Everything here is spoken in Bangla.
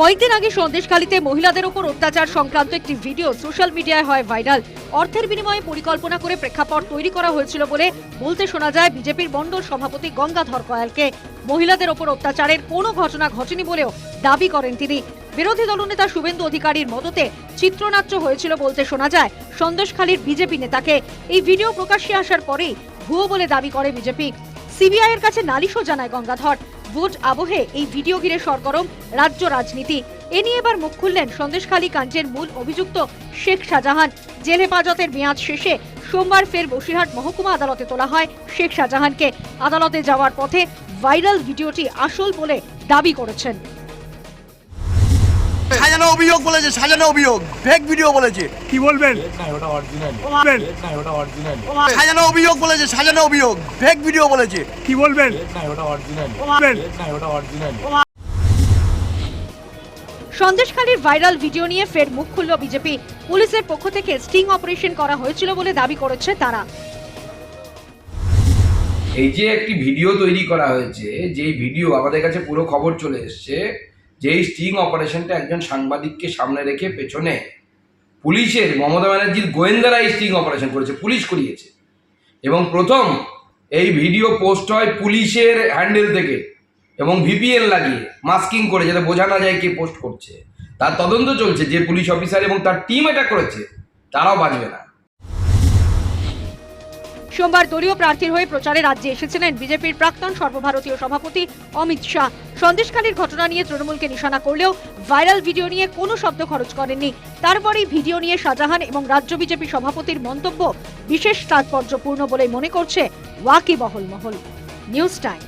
কয়েকদিন আগে সন্দেশখালীতে মহিলাদের ওপর অত্যাচার সংক্রান্ত একটি ভিডিও সোশ্যাল মিডিয়ায় হয় ভাইরাল। অর্থের বিনিময়ে পরিকল্পনা করে প্রেক্ষাপট তৈরি করা হয়েছিল বলে বলতে শোনা যায় বিজেপির মণ্ডল সভাপতি গঙ্গাধর কয়ালকে। মহিলাদের ওপর অত্যাচারের কোনো ঘটনা ঘটেনি বলেও দাবি করেন তিনি। বিরোধী দলনেতা শুভেন্দু অধিকারীর মদতে চিত্রনাট্য হয়েছিল বলতে শোনা যায় সন্দেশখালীর বিজেপি নেতাকে। এই ভিডিও প্রকাশ্যে আসার পরেই ভুয়ো বলে দাবি করে বিজেপি। সিবিআই এর কাছে নালিশও জানায় গঙ্গাধর। ভোট আবহে এই ভিডিও ঘিরে সরগরম রাজ্য রাজনীতি। এ নিয়ে এবার মুখ খুললেন সন্দেশখালী কাণ্ডের মূল অভিযুক্ত শেখ শাহজাহান। জেল হেফাজতের মেয়াদ শেষে সোমবার ফের বসিরহাট মহকুমা আদালতে তোলা হয় শেখ শাহজাহানকে। আদালতে যাওয়ার পথে ভাইরাল ভিডিওটি আসল বলে দাবি করেছেন। সাজানো অভিযোগ বলেছে সাজানো অভিযোগ। ফেক ভিডিও বলেছে। কি বলবেন? না ওটা অরিজিনাল বলবেন? না ওটা অরিজিনাল সাজানো অভিযোগ বলেছে সাজানো অভিযোগ। ফেক ভিডিও বলেছে। কি বলবেন? না ওটা অরিজিনাল বলবেন? না ওটা অরিজিনাল সন্দেশখালীর ভাইরাল ভিডিও নিয়ে ফের মুখ খুলল বিজেপি। পুলিশের পক্ষ থেকে স্টিং অপারেশন করা হয়েছিল বলে দাবি করেছে তারা। এই যে একটি ভিডিও তৈরি করা হয়েছে যেই ভিডিও আমাদের কাছে পুরো খবর চলে এসছে যেই স্টিং অপারেশনটা একজন সাংবাদিককে সামনে রেখে পেছনে পুলিশের, মমতা ব্যানার্জির গোয়েন্দারা এই স্টিং অপারেশন করেছে, পুলিশ করিয়েছে। এবং প্রথম এই ভিডিও পোস্ট হয় পুলিশের হ্যান্ডেল থেকে এবং ভিপিএন লাগিয়ে, মাস্কিং করে, যাতে বোঝা না যায় কে পোস্ট করছে। তার তদন্ত চলছে, যে পুলিশ অফিসার এবং তার টিম এটা করেছে, তারাও বাঁচবে না। সোমবার দলীয় প্রার্থীর হয়ে প্রচারে রাজ্যে এসেছিলেন বিজেপির প্রাক্তন সর্বভারতীয় সভাপতি অমিত শাহ। সন্দেশখালীর ঘটনা নিয়ে তৃণমূলকে নিশানা করলেও ভাইরাল ভিডিও নিয়ে কোনো শব্দ খরচ করেননি। তারপরেই ভিডিও নিয়ে শাহজাহান এবং রাজ্য বিজেপি সভাপতির মন্তব্য বিশেষ তাৎপর্যপূর্ণ বলে মনে করছে ওয়াকি বহল মহল নিউজ টাইম।